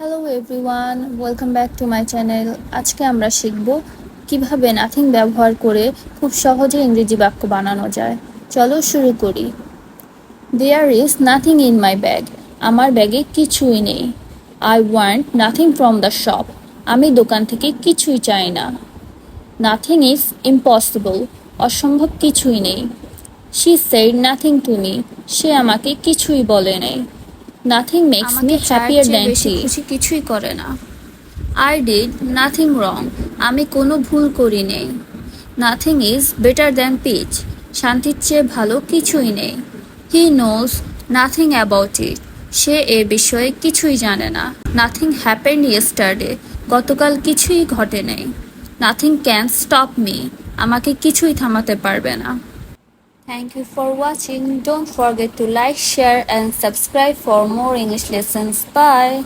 Hello everyone welcome back to my channel আজকে আমরা শিখব কীভাবে নাথিং ব্যবহার করে খুব সহজে ইংরেজি বাক্য বানানো যায়। চলো শুরু করি। There is nothing in my bag আমার ব্যাগে কিছুই নেই। I want nothing from the shop আমি দোকান থেকে কিছুই চাই না। নাথিং ইজ ইম্পসিবল অসম্ভব কিছুই নেই। She said nothing to me সে আমাকে কিছুই বলে নেই। Nothing makes me happier than she খুশি কিছুই করে না। আই ডিড নাথিং রং আমি কোনো ভুল করি নেই nothing is better than peace শান্তির চেয়ে ভালো কিছুই নেই। He knows nothing about it সে এ বিষয়ে কিছুই জানে না। নাথিং হ্যাপেন ইয়েস্টারডে গতকাল কিছুই ঘটে নেই নাথিং ক্যান স্টপ মি আমাকে কিছুই থামাতে পারবে না। Thank you for watching. Don't forget to like, share, and subscribe for more English lessons. Bye.